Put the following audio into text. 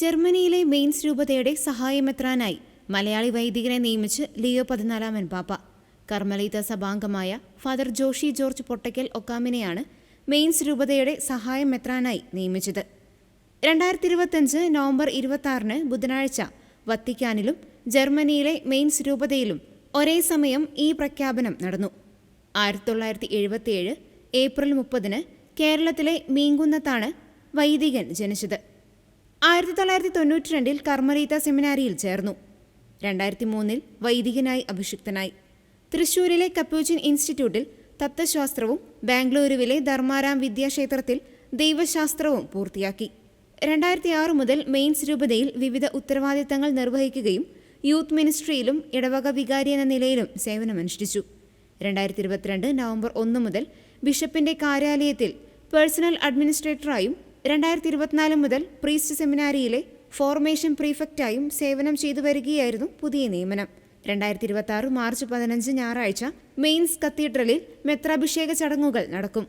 ജർമ്മനിയിലെ മെയിൻസ് രൂപതയുടെ സഹായമെത്രാനായി മലയാളി വൈദികനെ നിയമിച്ച് ലിയോ പതിനാലാമൻ പാപ്പ കർമ്മലീത സഭാംഗമായ ഫാദർ ജോഷി ജോർജ് പൊട്ടയ്ക്കൽ ഒക്കാമിനെയാണ് മെയിൻസ് രൂപതയുടെ സഹായമെത്രാനായി നിയമിച്ചത്. രണ്ടായിരത്തി ഇരുപത്തഞ്ച് നവംബർ ഇരുപത്തിയാറിന് ബുധനാഴ്ച വത്തിക്കാനിലും ജർമ്മനിയിലെ മെയിൻസ് രൂപതയിലും ഒരേ സമയം ഈ പ്രഖ്യാപനം നടന്നു. ആയിരത്തി തൊള്ളായിരത്തി എഴുപത്തിയേഴ് ഏപ്രിൽ മുപ്പതിന് കേരളത്തിലെ മീങ്കുന്നത്താണ് വൈദികൻ ജനിച്ചത്. ആയിരത്തി തൊള്ളായിരത്തി തൊണ്ണൂറ്റി രണ്ടിൽ കർമ്മരീത സെമിനാരിയിൽ ചേർന്നു. രണ്ടായിരത്തി മൂന്നിൽ വൈദികനായി അഭിഷിക്തനായി. തൃശൂരിലെ കപ്യൂച്ചിൻ ഇൻസ്റ്റിറ്റ്യൂട്ടിൽ തത്വശാസ്ത്രവും ബാംഗ്ലൂരുവിലെ ധർമാരാം വിദ്യാക്ഷേത്രത്തിൽ ദൈവശാസ്ത്രവും പൂർത്തിയാക്കി. രണ്ടായിരത്തി ആറ് മുതൽ മെയിൻസ് രൂപതയിൽ വിവിധ ഉത്തരവാദിത്തങ്ങൾ നിർവഹിക്കുകയും യൂത്ത് മിനിസ്ട്രിയിലും ഇടവക വികാരി എന്ന നിലയിലും സേവനമനുഷ്ഠിച്ചു. രണ്ടായിരത്തി ഇരുപത്തിരണ്ട് നവംബർ ഒന്ന് മുതൽ ബിഷപ്പിന്റെ കാര്യാലയത്തിൽ പേഴ്സണൽ അഡ്മിനിസ്ട്രേറ്ററായും രണ്ടായിരത്തി ഇരുപത്തിനാല് മുതൽ പ്രീസ്റ്റ് സെമിനാരിയിലെ ഫോർമേഷൻ പ്രീഫെക്റ്റായും സേവനം ചെയ്തു വരികയായിരുന്നു പുതിയ നിയമനം. രണ്ടായിരത്തി ഇരുപത്തി ആറ് മാർച്ച് പതിനഞ്ച് ഞായറാഴ്ച മെയിൻസ് കത്തീഡ്രലിൽ മെത്രാഭിഷേക ചടങ്ങുകൾ നടക്കും.